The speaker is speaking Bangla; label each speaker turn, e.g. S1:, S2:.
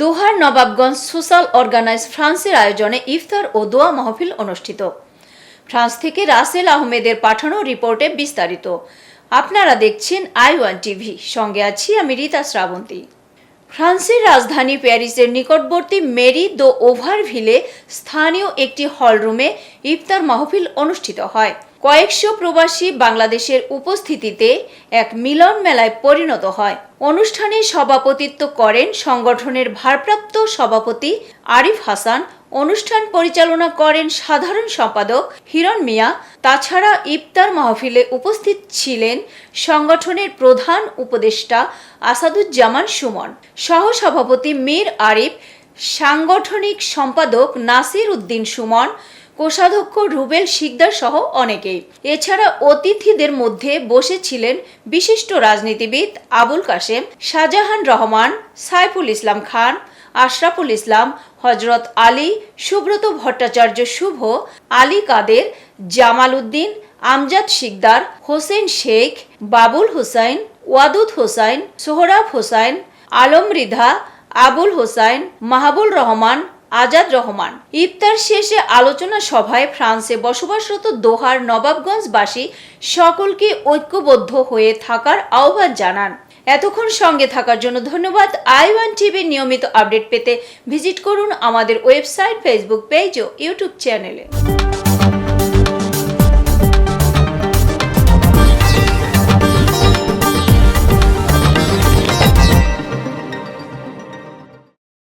S1: দোহার নবাবগঞ্জ সোশ্যাল অর্গানাইজ ফ্রান্সের আয়োজনে ইফতার ও দোয়া মাহফিল অনুষ্ঠিত। ফ্রান্স থেকে রাসেল আহমেদের পাঠানো রিপোর্টে বিস্তারিত। আপনারা দেখছেন আই ওয়ান টিভি। সঙ্গে আছি আমি রীতা শ্রাবন্তী। ফ্রান্সের রাজধানী প্যারিসের নিকটবর্তী মেরি দো ওভারভিলে স্থানীয় একটি হলরুমে ইফতার মাহফিল অনুষ্ঠিত হয়। কয়েকশো প্রবাসী বাংলাদেশের উপস্থিতিতে এক মিলন মেলায় পরিণত হয়। অনুষ্ঠানে সভাপতিত্ব করেন সংগঠনের ভারপ্রাপ্ত সভাপতি আরিফ হাসান, অনুষ্ঠান পরিচালনা করেন সাধারণ সম্পাদক হিরণ মিয়া, তাছাড়া ইফতার মাহফিলে উপস্থিত ছিলেন সংগঠনের প্রধান উপদেষ্টা আসাদুজ্জামান সুমন। সহসভাপতি মীর আরিফ, সাংগঠনিক সম্পাদক নাসির উদ্দিন সুমন কোষাধ্যক্ষ রুবেল শিকদার সহ অনেকেই। এছাড়া অতিথিদের মধ্যে বসেছিলেন বিশিষ্ট রাজনীতিবিদ আবুল কাশেম, শাহজাহান রহমান, সাইফুল ইসলাম খান, আশরাফুল ইসলাম হজরত আলী, সুব্রত ভট্টাচার্য শুভ, আলী কাদের, জামাল উদ্দিন, আমজাদ শিকদার, হোসেন শেখ, বাবুল হুসাইন, ওয়াদুদ হোসাইন, সোহরাব হোসাইন, আলম রিধা, আবুল হোসাইন মাহবুল রহমান আজাদ রহমান। ইফতার শেষে আলোচনা সভায় ফ্রান্সে বসবাসরত দোহার নবাবগঞ্জবাসী সকলকে ঐক্যবদ্ধ হয়ে থাকার আহ্বান জানান। এতক্ষণ সঙ্গে থাকার জন্য ধন্যবাদ। আই ওয়ান টিভির নিয়মিত আপডেট পেতে ভিজিট করুন আমাদের ওয়েবসাইট, ফেসবুক পেজ ও ইউটিউব চ্যানেলে।